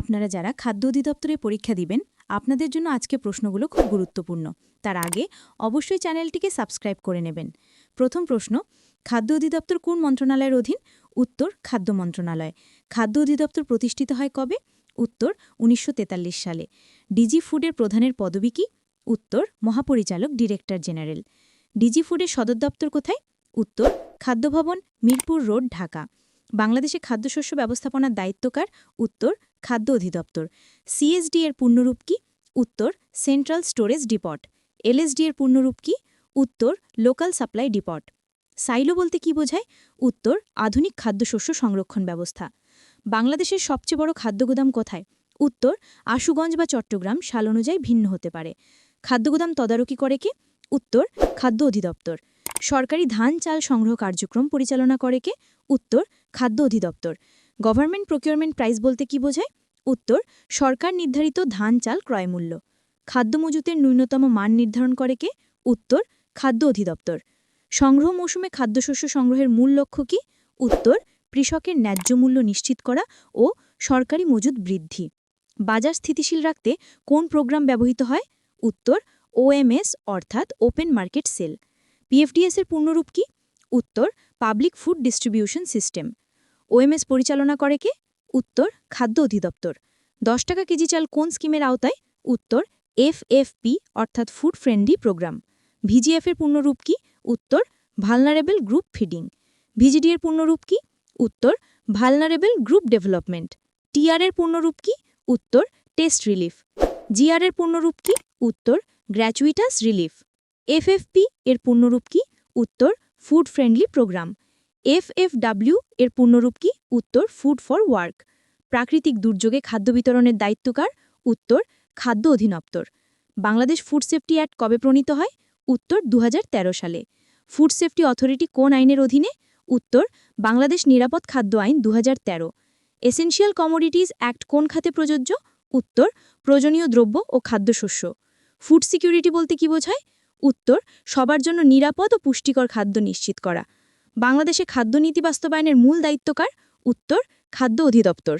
আপনারা যারা খাদ্য অধিদপ্তরে পরীক্ষা দিবেন, আপনাদের জন্য আজকে প্রশ্নগুলো খুব গুরুত্বপূর্ণ। তার আগে অবশ্যই চ্যানেলটিকে সাবস্ক্রাইব করে নেবেন। প্রথম প্রশ্ন, খাদ্য অধিদপ্তর কোন মন্ত্রণালয়ের অধীন? উত্তর, খাদ্য মন্ত্রণালয়। খাদ্য অধিদপ্তর প্রতিষ্ঠিত হয় কবে? উত্তর, উনিশশো তেতাল্লিশ সালে। ডিজি ফুডের প্রধানের পদবি কি? উত্তর, মহাপরিচালক ডিরেক্টর জেনারেল। ডিজি ফুডের সদর দপ্তর কোথায়? উত্তর, খাদ্যভবন মিরপুর রোড, ঢাকা। বাংলাদেশে খাদ্যশস্য ব্যবস্থাপনার দায়িত্বকার উত্তর খাদ্য অধিদপ্তর। সিএসডি এর পূর্ণরূপ কি? উত্তর সেন্ট্রাল স্টোরেজ ডিপট এলএসডি এর পূর্ণরূপ কি? উত্তর লোকাল সাপ্লাই ডিপট সাইলো বলতে কি বোঝায়? উত্তর, আধুনিক খাদ্যশস্য সংরক্ষণ ব্যবস্থা। বাংলাদেশের সবচেয়ে বড় খাদ্যগুদাম কোথায়? উত্তর, আশুগঞ্জ বা চট্টগ্রাম সাল অনুযায়ী ভিন্ন হতে পারে। খাদ্যগুদাম তদারকি করে কে? উত্তর, খাদ্য অধিদপ্তর। সরকারি ধান চাল সংগ্রহ কার্যক্রম পরিচালনা করে কে? উত্তর, খাদ্য অধিদপ্তর। গভর্নমেন্ট প্রকিউরমেন্ট প্রাইস বলতে কি বোঝায়? উত্তর, সরকার নির্ধারিত ধান চাল ক্রয়মূল্য খাদ্য মজুতের ন্যূনতম মান নির্ধারণ করে কে? উত্তর, খাদ্য অধিদপ্তর। সংগ্রহ মৌসুমে খাদ্যশস্য সংগ্রহের মূল লক্ষ্য কি? উত্তর, কৃষকের ন্যায্য মূল্য নিশ্চিত করা ও সরকারি মজুদ বৃদ্ধি। বাজার স্থিতিশীল রাখতে কোন প্রোগ্রাম ব্যবহৃত হয়? উত্তর, ওএমএস অর্থাৎ ওপেন মার্কেট সেল। পিএফডিএস এর পূর্ণরূপ কি? উত্তর, public food distribution system. OMS পরিচালনা করে কে? উত্তর, খাদ্য অধিদপ্তর। দশ টাকা কেজি চাল কোন স্কিমের আওতায়? উত্তর, এফএফপি, অর্থাৎ ফুড ফ্রেন্ডলি প্রোগ্রাম। ভিজিএফ এর পূর্ণরূপ কি? উত্তর, ভালনারেবল গ্রুপ ফিডিং। ভিজিডি এর পূর্ণরূপ কি? উত্তর, ভালনারেবল গ্রুপ ডেভেলপমেন্ট। টিআর এর পূর্ণরূপ কি? উত্তর, টেস্ট রিলিফ। জিআর এর পূর্ণরূপ কি? উত্তর, গ্র্যাচুইটাস রিলিফ। এফএফপি এর পূর্ণরূপ কি? উত্তর, ফুড ফ্রেন্ডলি প্রোগ্রাম। এফএফডব্লিউ এর পূর্ণরূপ কি? উত্তর ফুড ফর ওয়ার্ক প্রাকৃতিক দুর্যোগে খাদ্য বিতরণের দায়িত্বকার উত্তর, খাদ্য অধিদপ্তর। বাংলাদেশ ফুড সেফটি অ্যাক্ট কবে প্রণীত হয়? উত্তর দু হাজার তেরো সালে। ফুড সেফটি অথরিটি কোন আইনের অধীনে? উত্তর, বাংলাদেশ নিরাপদ খাদ্য আইন, দুহাজার তেরো। এসেনশিয়াল কমোডিটিজ অ্যাক্ট কোন খাতে প্রযোজ্য? উত্তর, প্রয়োজনীয় দ্রব্য ও খাদ্যশস্য। ফুড সিকিউরিটি বলতে কি বোঝায়? উত্তর, সবার জন্য নিরাপদ ও পুষ্টিকর খাদ্য নিশ্চিত করা। বাংলাদেশে খাদ্য নীতি বাস্তবায়নের মূল দায়িত্বকার উত্তর খাদ্য অধিদপ্তর।